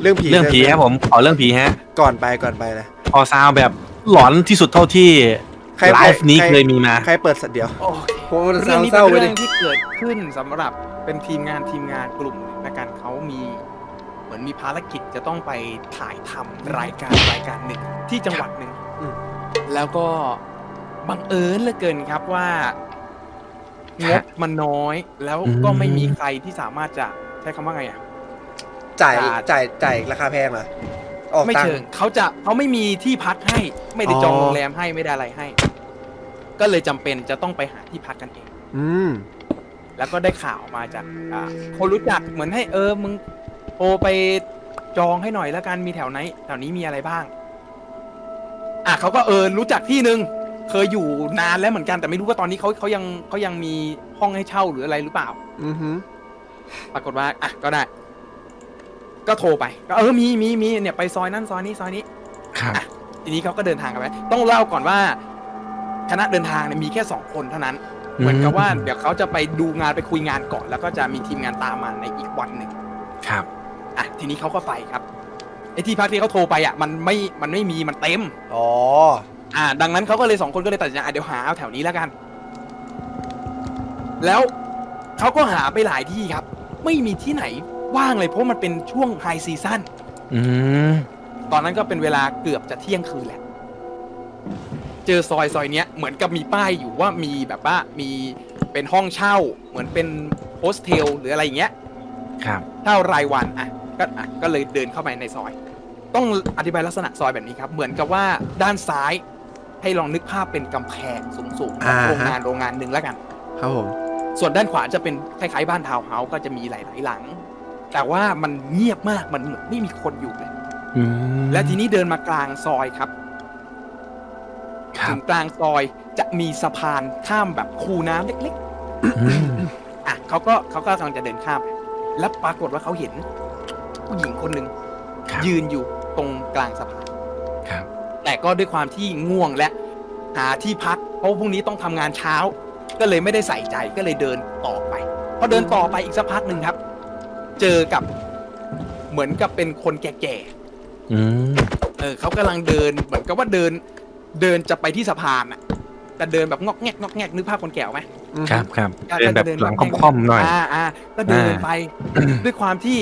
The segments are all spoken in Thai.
เรื่องผีเรื่องผีครับผมขอเรื่องผีฮะก่อนไปก่อนไปเลยขอซาวแบบหลอนที่สุดเท่าที่ใครไลเปิดฟ์นี้ใครเคยมีมาใครเปิดสัตว์เดียวโอเคผมว่าเรื่องนี้เศเป็ร้านๆไปเรื่ดิองที่เกิดขึ้นสำหรับเป็นทีมงานทีมงานกลุ่มหนึ่งละกันเขามี เหมือนมีภารกิจจะต้องไปถ่ายทำรายการรายการหนึ่งที่จังหวัดหนึ่งอืม แล้วก็บังเอิญเหลือเกินครับว่างบฮะมันน้อยแล้วอืมก็ไม่มีใครที่สามารถจะใช้คำว่าไงอะ จ่ายจ่ายจ่ายจ่ายราคาแพงเหรอออกไม่ตังเชิงค์เขาจะเขาไม่มีที่พักให้ ไม่ได้จองอ๋อโรงแรมให้ไม่ได้อะไรให้ ก็เลยจำเป็นจะต้องไปหาที่พักกันเอง อืม แล้วก็ได้ข่าวมาจากอ่าคนรู้จักเหมือนให้เออมึงโทรไปจองให้หน่อยแล้วกันมีแถวไหนแถวนี้มีอะไรบ้าง อะเขาก็เออรู้จักที่หนึ่งเคยอยู่นานแล้วเหมือนกันแต่ไม่รู้ว่าตอนนี้เขาเขายังเขายังมีห้องให้เช่าหรืออะไรหรือเปล่า อือหือปรากฏว่าอะก็ได้ ก็โทรไปก็เออมีมีมีเนี่ยไปซอยนั้นซอยนี้ซอยนี้ ครับอะทีนี้เขาก็เดินทางกันไปต้องเล่าก่อนว่าคณะเดินทางเนี่ยมีแค่สองคนเท่านั้น เหมือนกับว่าเดี๋ยวเขาจะไปดูงานไปคุยงานก่อน แล้วก็จะมีทีมงานตามมาในอีกวันหนึ่งครับอะทีนี้เขาก็ไปครับไอ้ที่พักที่เขาโทรไปอะมันไม่มันไม่มีมันเต็มอ๋ออ่า ดังนั้นเขาก็เลยสองคนก็เลยตัดสินใจอะเดี๋ยวหาเอาแถวนี้แล้วกัน แล้วเขาก็หาไปหลายที่ครับ ไม่มีที่ไหน ว่างเลยเพราะมันเป็นช่วงไฮซีซั่นอืมตอนนั้นก็เป็นเวลาเกือบจะเที่ยงคืนแหละ เจอซอยซอยเนี้ยเหมือนกับมีป้ายอยู่ว่ามีแบบว่ามีเป็นห้องเช่า เหมือนเป็นโฮสเทลหรืออะไรอย่างเงี้ย ครับเช่ารายวันอะก็อะก็เลยเดินเข้าไปในซอย ต้องอธิบายลักษณะซอยแบบนี้ครับ เหมือนกับว่าด้านซ้ายให้ลองนึกภาพเป็นกำแพงสูงๆของอ่าฮะโรงงานโรงงานหนึ่งแล้วกัน ครับผม ส่วนด้านขวาจะเป็นคล้ายๆบ้านทาวน์เฮาส์ก็จะมีหลายๆหลัง แต่ว่ามันเงียบมากมันเหมือนไม่มีคนอยู่เลยอืมและทีนี้เดินมากลางซอยครับครัถึบงกลางซอยจะมีสะพานข้ามแบบคูน้ำเล็กอืมๆอะเขาก็เขาก็กำลังจะเดินข้ามไปแล้วปรากฏว่าเขาเห็น ผู้หญิงคนหนึ่งครับยืนอยู่ตรงกลางสะพาน ครับ แต่ก็ด้วยความที่ง่วงและหาที่พัก เพราะพรุ่งนี้ต้องทำงานเช้า ก็เลยไม่ได้ใส่ใจก็เลยเดินต่อไปพอเดินต่อไปอีกสักพักหนึ่งครับ เจอกับเหมือนกับเป็นคนแก่ๆอืมเออเขากำลังเดินเหมือนกับว่าเดินเดินจะไปที่สะพานอะแต่เดินแบบงอกแงกงอกแงกนึกภาพคนแก่ไหมอือคหืรัอบครับอะเดินแบบก็จะเดินหลังแบบค่อมๆหน่อย อ่าอ่าก็เดินอ่า ไปด้วยความที่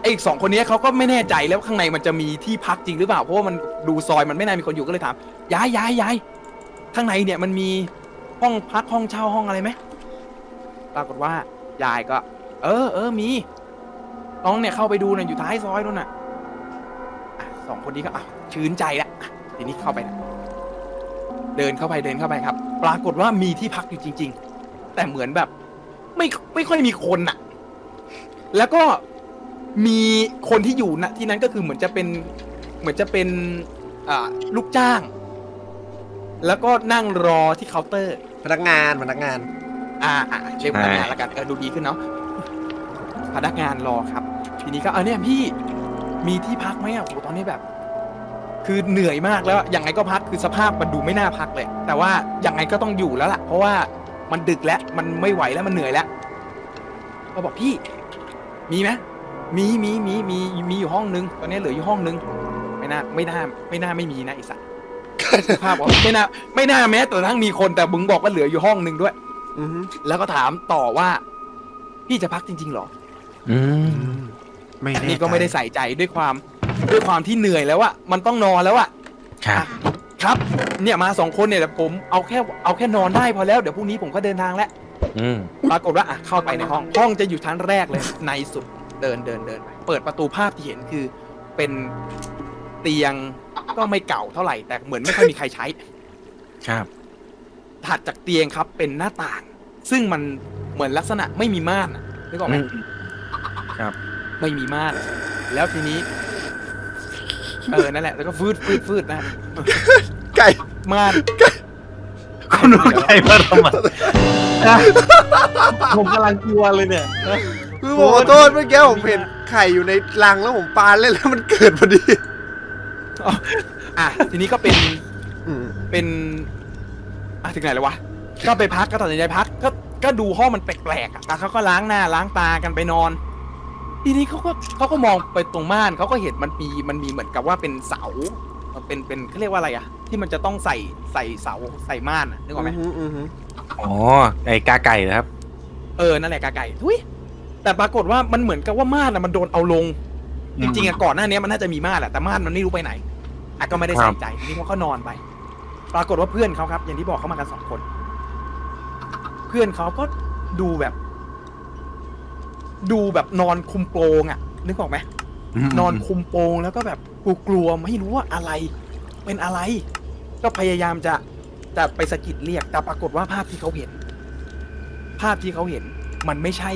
ไอ้อีกสองคนนี้เขาก็ไม่แน่ใจแล้วข้างในมันจะมีที่พักจริงหรือเปล่าเพราะว่ามันดูซอยมันไม่น่ามีคนอยู่ก็เลยถามย้ายย้ายย้ายข้างในเนี่ยมันมีห้องพักห้องเช่าห้องอะไรไหมปรากฏว่ายายก็ เออเออมีน้องเนี่ยเข้าไปดูน่ะอยู่ท้ายซอยนู่นน่ะอะสองคนนี้ก็อะชื้นใจละอะทีนี้เข้าไปนะเดินเข้าไปเดินเข้าไปครับ ปรากฏว่ามีที่พักอยู่จริง ๆ แต่เหมือนแบบ ไม่ไม่ค่อยมีคนน่ะ แล้วก็มีคนที่อยู่นะที่นั้นก็คือเหมือนจะเป็นเหมือนจะเป็นอ่าลูกจ้าง แล้วก็นั่งรอที่เคาน์เตอร์ พนักงานพนักงาน อ่าอ่าเรียกพนักงานแล้วกันเออดูดีขึ้นเนาะ พนักงานรอครับ ทีนี้ก็เออเนี่ยพี่มีที่พักไหมอะโหตอนนี้แบบ คือเหนื่อยมากแล้วยังไงก็พักคือสภาพมันดูไม่น่าพักเลย แต่ว่ายังไงก็ต้องอยู่แล้วล่ะ เพราะว่ามันดึกแล้วมันไม่ไหวแล้วมันเหนื่อยแล้วก็บอกพี่ มีไหมมีมีมีมีมีอยู่ห้องนึง ตอนนี้เหลืออยู่ห้องนึง ไม่น่าไม่น่าไม่น่าไม่มีนะไอ้สัตว์ภาพบอกไม่น่าไม่น่าแม้แต่ทั้งมีคนแต่มึงบอกว่าเหลืออยู่ห้องนึงด้วย อือหือแล้วก็ถามต่อว่า พี่จะพักจริงๆเหรอ อืมไม่แน่นี่ก็ไม่ได้ใส่ใจด้วยความด้วยความที่เหนื่อยแล้วอะมันต้องนอนแล้วอะครับ ครับ เนี่ยมาสองคนเนี่ยแต่ผมเอาแค่เอาแค่นอนได้พอแล้วเดี๋ยวพรุ่งนี้ผมก็เดินทางแล้ว อืม ปรากฏว่าอะเข้าไปในห้อง ห้องจะอยู่ชั้นแรกเลย ในสุดเดินเดินเดินไปเปิดประตูภาพที่เห็นคือ เป็นเตียงก็ไม่เก่าเท่าไหร่ แต่เหมือนไม่ค่อยมีใครใช้ ครับ ถัดจากเตียงครับเป็นหน้าต่าง ซึ่งมันเหมือนลักษณะไม่มีม่านอะนึกออกไหมอืม ครับ ไม่มีม่าน แล้วทีนี้ เออ นั่นแหละ แล้วก็ฟืดฟืดฟืดนะ ไก่ม่าน คุณรู้ใจมาทำไมอะผมกำลังกลัวเลยเนี่ยคือผมขอโทษเมื่อกี้ผมเห็นไข่อยู่ในรังแล้วผมปาเล่นแล้วมันเกิดพอดีอะ ทีนี้ก็เป็น อืมเป็นอะถึงไหนแล้ววะ ก็ไปพักก็ตัดสินใจพัก ก็ก็ดูห้องมันแปลกๆอะแต่เขาก็ล้างหน้าล้างตากันไปนอน ทีนี้เขาก็เขาก็มองไปตรงม่านเขาก็เห็นมันมีมันมีเหมือนกับว่าเป็นเสาเป็นเป็นเขาเรียกว่าอะไรอะที่มันจะต้องใส่ใส่เสาใส่ม่านอะนึกออกไหมอือหืออือหืออ๋อไอ้กาไก่นะครับ เออนั่นแหละกาไก่ทุยแต่ปรากฏว่ามันเหมือนกับว่าม่านอะมันโดนเอาลง จริงๆอะก่อนหน้านี้มันน่าจะมีม่านแหละแต่ม่านมันไม่รู้ไปไหนอะก็ไม่ได้ใส่ใจทีนี้เขาก็นอนไป ปรากฏว่าเพื่อนเขาครับ อย่างที่บอกเขามากันสองคน เพื่อนเขาก็ดูแบบ ดูแบบนอนคุมโปงอะนึกออกไหมนอนคุมโปงแล้วก็แบบกลัวๆไม่รู้ว่าอะไร เป็นอะไร ก็พยายามจะจะไปสะกิดเรียกแต่ปรากฏว่าภาพที่เขาเห็น ภาพที่เขาเห็น มันไม่ใช่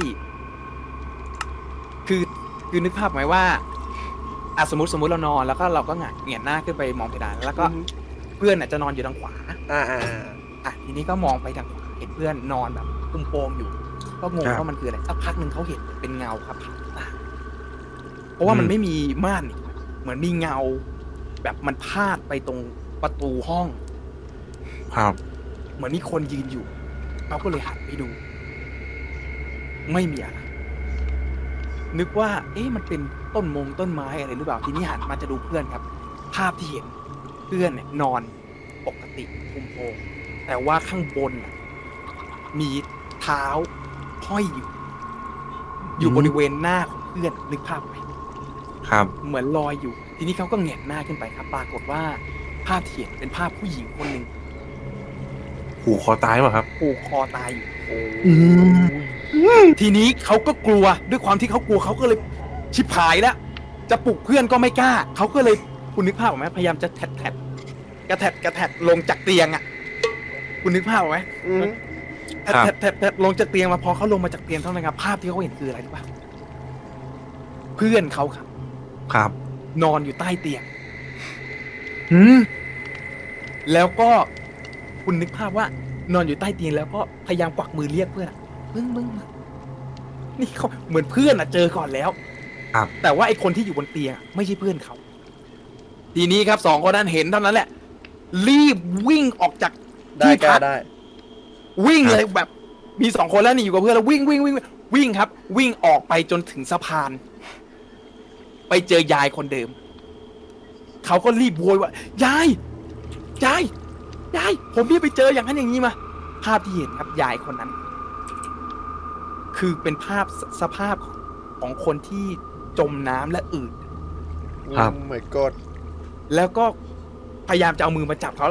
คือคือนึกภาพไหมว่าอะสมมติสมมติเรานอนแล้วก็เราก็หงายเหงียนหน้าขึ้นไปมองเพดานแล้วก็เพื่อนน่ะจะนอนอยู่ทางขวาอ่าอ่าอ่าอะทีนี้ก็มองไปทางขวาเห็นเพื่อนนอนแบบคุมโปงอยู่ ก็งงครับ ว่ามันคืออะไรสักพักหนึ่งเขาเห็นเป็นเงาครับผ่านหน้าต่างเพราะว่ามันอืมไม่มีม่านนี่เหมือนมีเงา แบบมันพาดไปตรงประตูห้อง ครับ เหมือนมีคนยืนอยู่เขาก็เลยหันไปดู ไม่มีอะไรนึกว่า เอ๊ะมันเป็นต้นมงต้นไม้อะไรหรือเปล่าทีนี้หันมาจะดูเพื่อนครับ ภาพที่เห็นเพื่อนเนี่ยนอนปกติคุมโปงแต่ว่าข้างบนน่ะมีเท้า ห้อยอยู่ อยู่อืมบริเวณหน้าของเพื่อนนึกภาพไหมครับ เหมือนลอยอยู่ ทีนี้เขาก็แหงนหน้าขึ้นไปครับ ปรากฏว่า ภาพที่เห็นเป็นภาพผู้หญิงคนหนึ่งผูกคอตายเปล่ะครับ ผูกคอตายอยู่อืมทีนี้เขาก็กลัวด้วยความที่เขากลัวเขาก็เลยชิบหายแล้วจะปลุกเพื่อนก็ไม่กล้าเขาก็เลยคุณนึกภาพออกไหมพยายามจะแทดแทดกระแทดกระแทดลงจากเตียงอะ คุณนึกภาพออกไหม อืมแทดแทดแทดแทดลงจากเตียงมาพอเขาลงมาจากเตียงเท่านั้นครับภาพที่เขาเห็นคืออะไรรู้ป่ะเพื่อนเขาครับ ครับนอนอยู่ใต้เตียงอืมแล้วก็คุณนึกภาพว่า นอนอยู่ใต้เตียงแล้วก็พยายามกวักมือเรียกเพื่อนอะมึงมึงมึงนี่เขาเหมือนเพื่อนอะเจอก่อนแล้วครับ แต่ว่าไอคนที่อยู่บนเตียงอะไม่ใช่เพื่อนเขา ทีนี้ครับสองคนนั้นเห็นเท่านั้นแหละ รีบวิ่งออกจากได้ที่กล้าพักได้ วิ่งเลยแบบมีสองคนแล้วนี่อยู่กับเพื่อนแล้ววิ่งวิ่งวิ่งวิ่งวิ่งครับ วิ่งออกไปจนถึงสะพาน ไปเจอยายคนเดิม เขาก็รีบโวยว่ายายยายยายผมพี่ไปเจออย่างนั้นอย่างนี้มา ภาพที่เห็นครับยายคนนั้น คือเป็นภาพสสภาพของคนที่จมน้ำและอืด ครับโอ้ my god แล้วก็พยายามจะเอามือมาจับเขา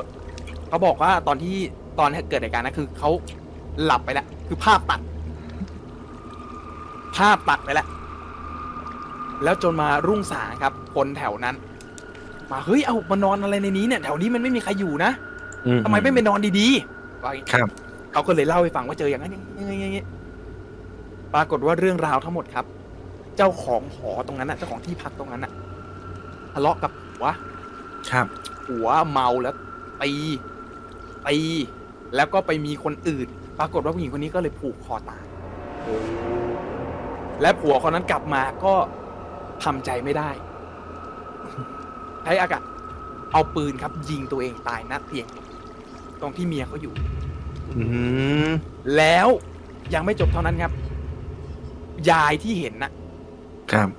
เขาบอกว่าตอนที่ ตอนเกิดเหตุการณ์นั้นคือเขาหลับไปแล้ว คือภาพตัด ภาพตัดไปแล้ว แล้วจนมารุ่งสางครับ คนแถวนั้น มาเฮ้ยเอามานอนอะไรในนี้เนี่ยแถวนี้มันไม่มีใครอยู่นะอืทำไมไม่ไปนอนดีๆว่าอย่างงี้ครับเขาก็เลยเล่าให้ฟังว่าเจออย่างนั้นอย่างนี้อย่างนี้อย่างนี้ปรากฏว่าเรื่องราวทั้งหมดครับ เจ้าของหอตรงนั้นน่ะ เจ้าของที่พักตรงนั้นน่ะทะเลาะกับผัว ครับผัวเมาแล้วตีตี แล้วก็ไปมีคนอื่น ปรากฏว่าผู้หญิงคนนี้ก็เลยผูกคอตายและผัวคนนั้นกลับมาก็ทำใจไม่ได้ใช้อากาศเอาปืนครับ ยิงตัวเองตายหน้าเตียงตรงที่เมียเขาอยู่ อืมแล้วยังไม่จบเท่านั้นครับ ยายที่เห็นน่ะครับ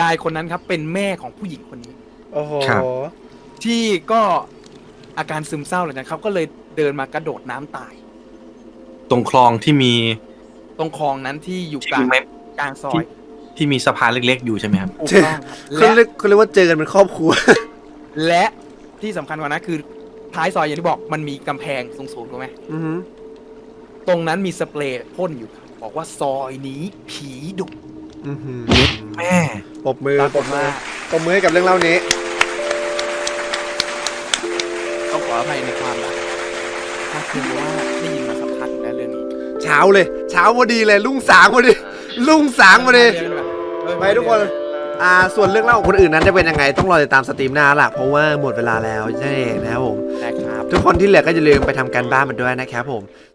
ยายคนนั้นครับ เป็นแม่ของผู้หญิงคนนี้ โอ้โห ครับ ที่ก็อาการซึมเศร้าเลยนะครับ ก็เลย เดินมากระโดดน้ำตาย ตรงคลองที่มีตรงคลองนั้นที่อยู่ที่กลางมีไม้กลางซอที่ยที่มีสะพานเล็ก ๆ อยู่ใช่ไหมครับ ถูกต้องครับเขาและเรียกเขาเรียกว่าเจอกันเป็นครอบครัว และที่สำคัญกว่านั้นคือท้ายซอยอย่างที่บอกมันมีกำแพงสูงๆถูกไหมอือหือตรงนั้นมีสเปรย์พ่นอยู่ครับบอกว่าซอยนี้ผีดุอือหือแม่ปรบมือปราปกรฏบมืว่าอปรบมือให้กับเรื่องเล่านี้ ต้องขออภัยในความแบบถ้าคือว่าได้ยินมาสักพักแล้วเรื่องนี้เช้าเลย เช้าพอดีเลยลุ่งสางพอดีลุ่งสางพอดีไปทุกคนอ่าส่วนเรื่องเล่าของคนอื่นนั้นจะเป็นยังไงต้องรอติดตามสตรีมหน้าละเพราะว่าหมดเวลาแล้วนั่นเองนะครับผมนะครับทุกคนที่เหลือก็อย่าลืมไปทำการบ้านมันด้วยนะครับผม